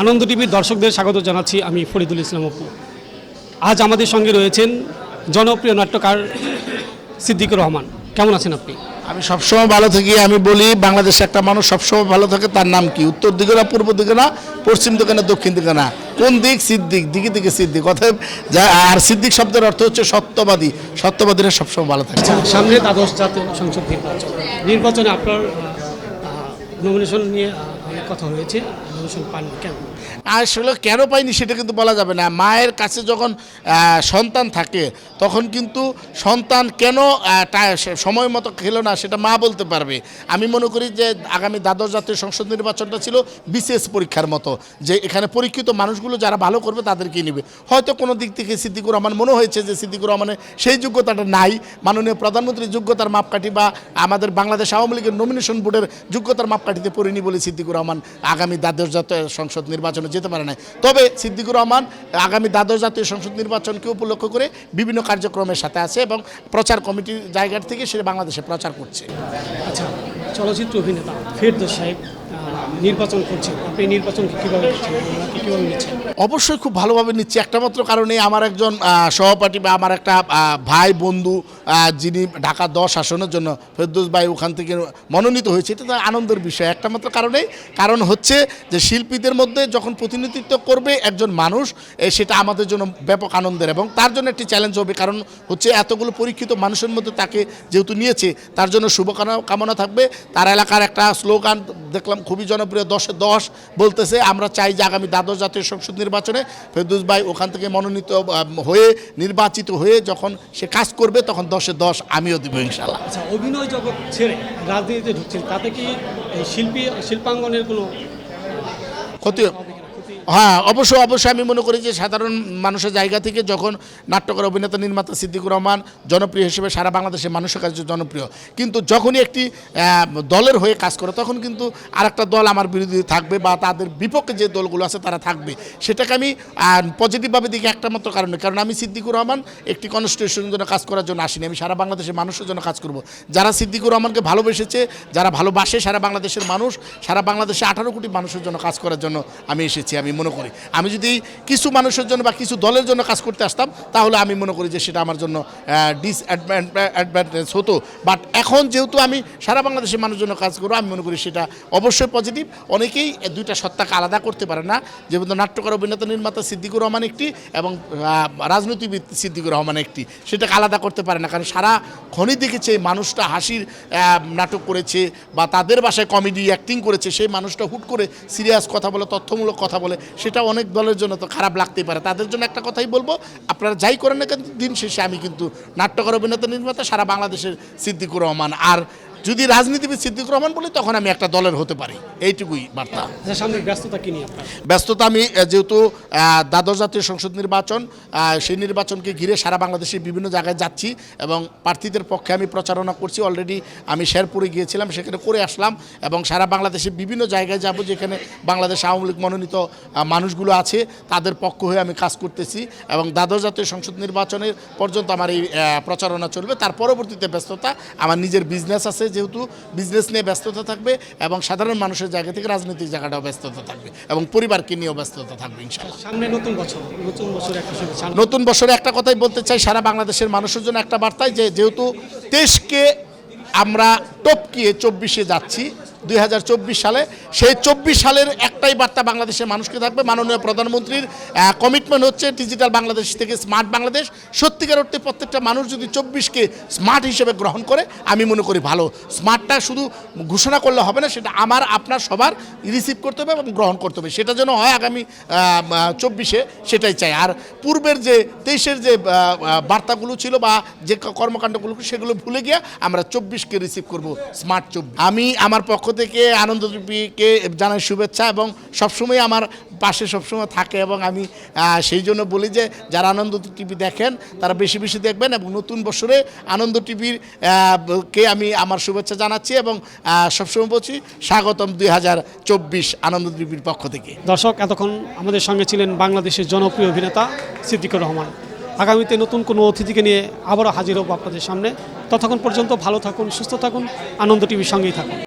আনন্দ টিভির দর্শকদের স্বাগত জানাচ্ছি আমি ফরিদুল ইসলাম অপু। আজ আমাদের সঙ্গে রয়েছেন জনপ্রিয় নাট্যকার সিদ্দিকুর রহমান। কেমন আছেন আপনি? আমি সবসময় ভালো থাকি আমি বলি বাংলাদেশে একটা মানুষ সবসময় ভালো থাকে তার নাম কি? উত্তর দিকে না পূর্ব দিকে না পশ্চিম দিকে না দক্ষিণ দিকে না? কোন দিক? সিদ্দিক দিকে দিকে সিদ্দিক। অতএব যা আর সিদ্দিক শব্দের অর্থ হচ্ছে সত্যবাদী। সত্যবাদীরা সবসময় ভালো থাকে। আচ্ছা সামনে দ্বাদশ জাতীয় সংসদ নির্বাচন। নির্বাচনে আপনার নমিনেশন নিয়ে কথা হয়েছে কেন? আসলে কেন পাইনি সেটা কিন্তু বলা যাবে না। মায়ের কাছে যখন সন্তান থাকে, তখন কিন্তু সন্তান কেন সময় মতো খেলো না সেটা মা বলতে পারবে। আমি মনে করি যে আগামী দ্বাদশ জাতীয় সংসদ নির্বাচনটা ছিল বিশেষ পরীক্ষার মতো, যে এখানে পরীক্ষিত মানুষগুলো যারা ভালো করবে তাদেরকেই নেবে। হয়তো কোনো দিক থেকে সিদ্দিকুর রহমান, মনে হয়েছে যে সিদ্দিকুর রহমানের সেই যোগ্যতাটা নাই। মাননীয় প্রধানমন্ত্রীর যোগ্যতার মাপকাঠি বা আমাদের বাংলাদেশ আওয়ামী লীগের নমিনেশন বোর্ডের যোগ্যতার মাপকাঠিতে পড়েনি বলে সিদ্দিকুর রহমান আগামী দ্বাদশ জাতীয় সংসদ নির্বাচনে যেতে পারে না তবে সিদ্দিকুর রহমান আগামী দ্বাদশ জাতীয় সংসদ নির্বাচনকে উপলক্ষ করে বিভিন্ন কার্যক্রমের সাথে আছে এবং প্রচার কমিটির জায়গার থেকে সে বাংলাদেশে প্রচার করছে। আচ্ছা চলচ্চিত্র অভিনেতা ফেরদোস সাহেব নির্বাচন করছেন? আপনি নিচ্ছেন? অবশ্যই খুব ভালোভাবে নিচ্ছি। একটা মাত্র কারণে আমার একজন সহপাঠী বা আমার একটা ভাই বন্ধু যিনি ঢাকা দশ আসনের জন্য ফেরদৌস ভাই ওখান থেকে মনোনীত হয়েছে, এটা তো আনন্দের বিষয়। একটা মাত্র কারণেই, কারণ হচ্ছে যে শিল্পীদের মধ্যে যখন প্রতিনিধিত্ব করবে একজন মানুষ সেটা আমাদের জন্য ব্যাপক আনন্দের এবং তার জন্য একটি চ্যালেঞ্জ হবে। কারণ হচ্ছে এতগুলো পরীক্ষিত মানুষের মধ্যে তাকে যেহেতু নিয়েছে, তার জন্য শুভকামনা, কামনা থাকবে। তার এলাকার একটা স্লোগান দেখলাম, খুবই জনপ্রিয় দশে দশ বলতেছে আমরা চাই যে আগামী দ্বাদশ জাতীয় সংসদ নির্বাচনে ফেরদুস ভাই ওখান থেকে মনোনীত হয়ে নির্বাচিত হয়ে যখন সে কাজ করবে তখন দশে দশ আমিও দিব ইনশাল্লাহ আচ্ছা অভিনয় জগৎ ছেড়ে রাজনীতিতে ঢুকছেন তাতে কি এই শিল্পী শিল্পাঙ্গনের কোনো ক্ষতি হ্যাঁ অবশ্যই অবশ্যই আমি মনে করি যে সাধারণ মানুষের জায়গা থেকে যখন নাট্যকার অভিনেতা নির্মাতা সিদ্দিকুর রহমান জনপ্রিয় হিসেবে সারা বাংলাদেশের মানুষের কাছে জনপ্রিয়, কিন্তু যখনই একটি দলের হয়ে কাজ করে, তখন কিন্তু আরেকটা দল আমার বিরোধী থাকবে বা তাদের বিপক্ষে যে দলগুলো আছে তারা থাকবে। সেটাকে আমি পজিটিভভাবে দিকে একটা মাত্র কারণে, কারণ আমি সিদ্দিকুর রহমান একটি কনস্টিটিউশনের জন্য কাজ করার জন্য আসিনি। আমি সারা বাংলাদেশের মানুষের জন্য কাজ করব। যারা সিদ্দিকুর রহমানকে ভালোবেসেছে, যারা ভালোবাসে সারা বাংলাদেশের মানুষ, সারা বাংলাদেশে আঠারো কোটি মানুষের জন্য কাজ করার জন্য আমি এসেছি, আমি মনে করি। আমি যদি কিছু মানুষের জন্য বা কিছু দলের জন্য কাজ করতে আসতাম, তাহলে আমি মনে করি যে সেটা আমার জন্য ডিসঅ্যাডভান্টেজ হতো। বাট এখন যেহেতু আমি সারা বাংলাদেশের মানুষের জন্য কাজ করব, আমি মনে করি সেটা অবশ্যই পজিটিভ অনেকেই দুইটা সত্তাকে আলাদা করতে পারে না। যেমন নাট্যকার অভিনেতা নির্মাতা সিদ্দিকুর রহমান একটি এবং রাজনীতিবিদ সিদ্দিকুর রহমান একটি। সেটাকে আলাদা করতে পারে না। কারণ সারা খনি দেখেছে মানুষটা হাসির নাটক করেছে বা তাদের বাসায় কমেডি অ্যাক্টিং করেছে। সেই মানুষটা হুট করে সিরিয়াস কথা বলে, তথ্যমূলক কথা বলে। সেটা অনেক দলের জন্য তো খারাপ লাগতেই পারে। তাদের জন্য একটা কথাই বলব, আপনারা যাই করেন না কিন্তু দিন শেষে আমি কিন্তু নাট্যকার অভিনেতা নির্মাতা সারা বাংলাদেশের সিদ্দিকুর রহমান। আর যদি রাজনীতিবিদ সিদ্দিকুর রহমান বলি তখন আমি একটা দলের হতে পারি। এইটুকুই বার্তা। আচ্ছা সামনে ব্যস্ততা কি নিয়ে ব্যস্ততা আমি যেহেতু দ্বাদশ জাতীয় সংসদ নির্বাচন সেই নির্বাচনকে ঘিরে সারা বাংলাদেশে বিভিন্ন জায়গায় যাচ্ছি এবং প্রার্থীদের পক্ষে আমি প্রচারণা করছি। অলরেডি আমি শেরপুরে গিয়েছিলাম সেখানে করে আসলাম এবং সারা বাংলাদেশে বিভিন্ন জায়গায় যাব যেখানে বাংলাদেশ আওয়ামী লীগ মনোনীত মানুষগুলো আছে তাদের পক্ষ হয়ে আমি কাজ করতেছি এবং দ্বাদশ জাতীয় সংসদ নির্বাচনের পর্যন্ত আমার এই প্রচারণা চলবে। তার পরবর্তীতে ব্যস্ততা আমার নিজের বিজনেস আছে যেহেতু বিজনেস নিয়ে ব্যস্ততা থাকবে এবং সাধারণ মানুষের জায়গা থেকে রাজনৈতিক জায়গাটাও ব্যস্ততা থাকবে এবং পরিবারকে নিয়েও ব্যস্ততা থাকবে সামনে নতুন বছর নতুন বছর একটা নতুন বছরে একটা কথাই বলতে চাই সারা বাংলাদেশের মানুষের জন্য একটা বার্তায় যে যেহেতু দেশকে আমরা টপকিয়ে চব্বিশে যাচ্ছি, দুই হাজার চব্বিশ সালে। সেই চব্বিশ সালের একটাই বার্তা বাংলাদেশের মানুষকে থাকবে। মাননীয় প্রধানমন্ত্রীর কমিটমেন্ট হচ্ছে ডিজিটাল বাংলাদেশ থেকে স্মার্ট বাংলাদেশ। সত্যিকার অর্থে প্রত্যেকটা মানুষ যদি চব্বিশকে স্মার্ট হিসেবে গ্রহণ করে, আমি মনে করি ভালো। স্মার্টটা শুধু ঘোষণা করলে হবে না, সেটা আমার, আপনার সবার রিসিভ করতে হবে এবং গ্রহণ করতে হবে। সেটা যেন হয় আগামী চব্বিশে, সেটাই চাই। আর পূর্বের যে, তেইশের যে বার্তাগুলো ছিল বা যে কর্মকাণ্ডগুলো, সেগুলো ভুলে গিয়ে আমরা চব্বিশকে রিসিভ করব। স্মার্ট চব্বিশ আমি আমার পক্ষ থেকে আনন্দদ্বীপীকে জানাই শুভেচ্ছা এবং সবসময় আমার পাশে সবসময় থাকে এবং আমি সেই জন্য বলি যে যারা আনন্দ টিভি দেখেন তারা বেশি বেশি দেখবেন এবং নতুন বছরে আনন্দ টিভির কে আমি আমার শুভেচ্ছা জানাচ্ছি এবং সবসময় বলছি স্বাগতম দুই হাজার চব্বিশ আনন্দ টিভির পক্ষ থেকে। দর্শক এতক্ষণ আমাদের সঙ্গে ছিলেন বাংলাদেশের জনপ্রিয় অভিনেতা সিদ্দিকুর রহমান। আগামীতে নতুন কোনো অতিথিকে নিয়ে আবারও হাজির হব আপনাদের সামনে। ততক্ষণ পর্যন্ত ভালো থাকুন, সুস্থ থাকুন, আনন্দ টিভির সঙ্গেই থাকুন।